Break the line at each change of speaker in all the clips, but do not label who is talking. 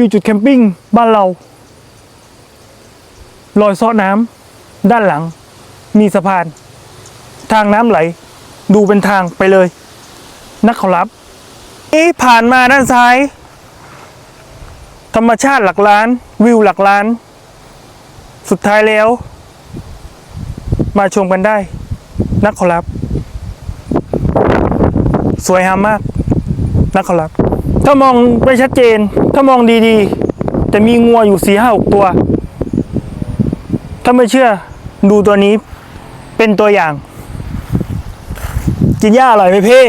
วิวจุดแคมปิ้งบ้านเราลอยเซาะน้ำด้านหลัง มีสะพาน ทางน้ำไหล ดูเป็นทางไปเลย นักขอรับนี่ผ่านมาด้านซ้าย ธรรมชาติหลักล้าน วิวหลักล้าน สุดท้ายแล้ว มาชมกันได้ นักขอรับ สวยงามมาก นักขอรับ ถ้ามองไม่ชัดเจน ถ้ามองดีๆจะมีงัวอยู่สี่ห้าหกตัว ถ้าไม่เชื่อดูตัวนี้เป็นตัวอย่าง กินหญ้าอร่อยไหมพี่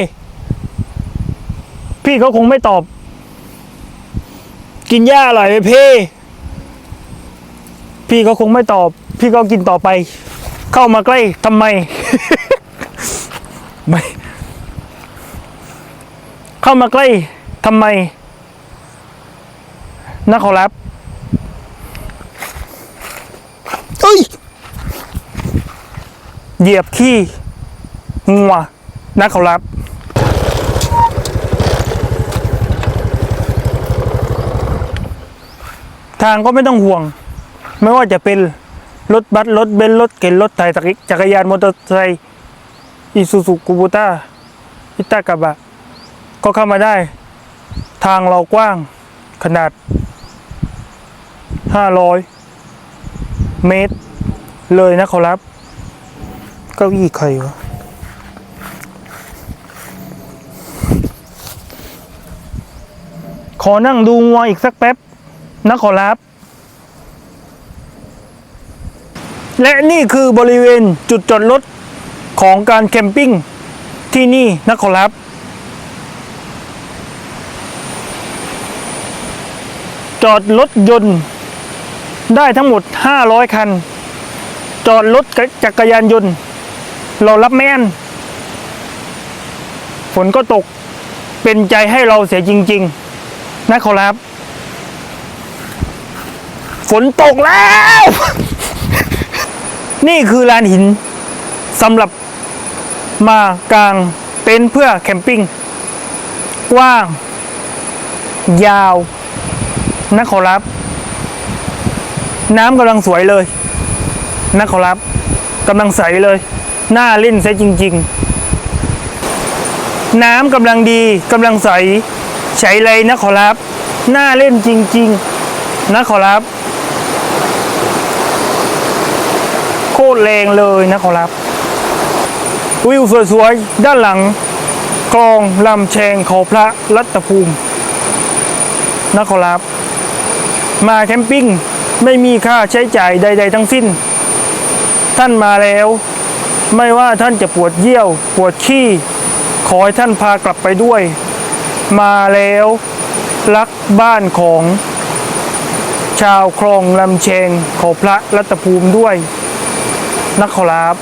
พี่เขาคงไม่ตอบ กินหญ้าอร่อยไหมพี่ พี่เขาคงไม่ตอบ พี่ก็กินต่อไป เข้ามาใกล้ทำไม ไม่ เข้ามาใกล้ ทำไมนะขอรับเอ้ย เหยียบขี้งัวนะขอรับทางก็ไม่ต้องห่วง ไม่ว่าจะเป็นรถบัสรถเบนซ์รถเก๋งรถไถจักรยานมอเตอร์ไซค์อีซูซูกูบูต้าอิตากะบะ ก็เข้ามาได้ ทางเรากว้างขนาด 500 เมตร เลยนะขอรับ เก้าอี้ใครวะขอนั่งดูงัวอีกสักแป๊บนะขอรับ และนี่คือบริเวณจุดจอดรถของการแคมปิ้งที่นี่นะขอรับ จอดรถยนต์ ได้ทั้งหมด 500 คัน จอดรถจักรยานยนต์ เรารับไม่อันฝนก็ตกเป็นใจให้เราเสียจริง ๆ นะขอรับ ฝนตกแล้ว นี่คือลานหินสำหรับมากลางเต็นท์เพื่อแคมปิ้ง กว้าง ยาว นะขอรับ น้ำกำลังสวยเลยนะขอรับกำลังใสเลยน่าเล่นซะจริง ๆ น้ำกำลังดีกำลังใสใช้เลยนะขอรับน่าเล่นจริง ๆ นะขอรับโคตรแรงเลยนะขอรับ วิวสวยๆ ด้านหลังคลองลำแชงเขาพระรัตภูมินะขอรับ มาแคมปิ้งไม่มีค่าใช้จ่ายใด ๆ ทั้งสิ้น ท่านมาแล้ว ไม่ว่าท่านจะปวดเยี่ยว ปวดขี้ ขอให้ท่านพากลับไปด้วย มาแล้วรักบ้านของ ชาวคลองลำเชงขอพระรัตภูมิด้วยนักขอรับ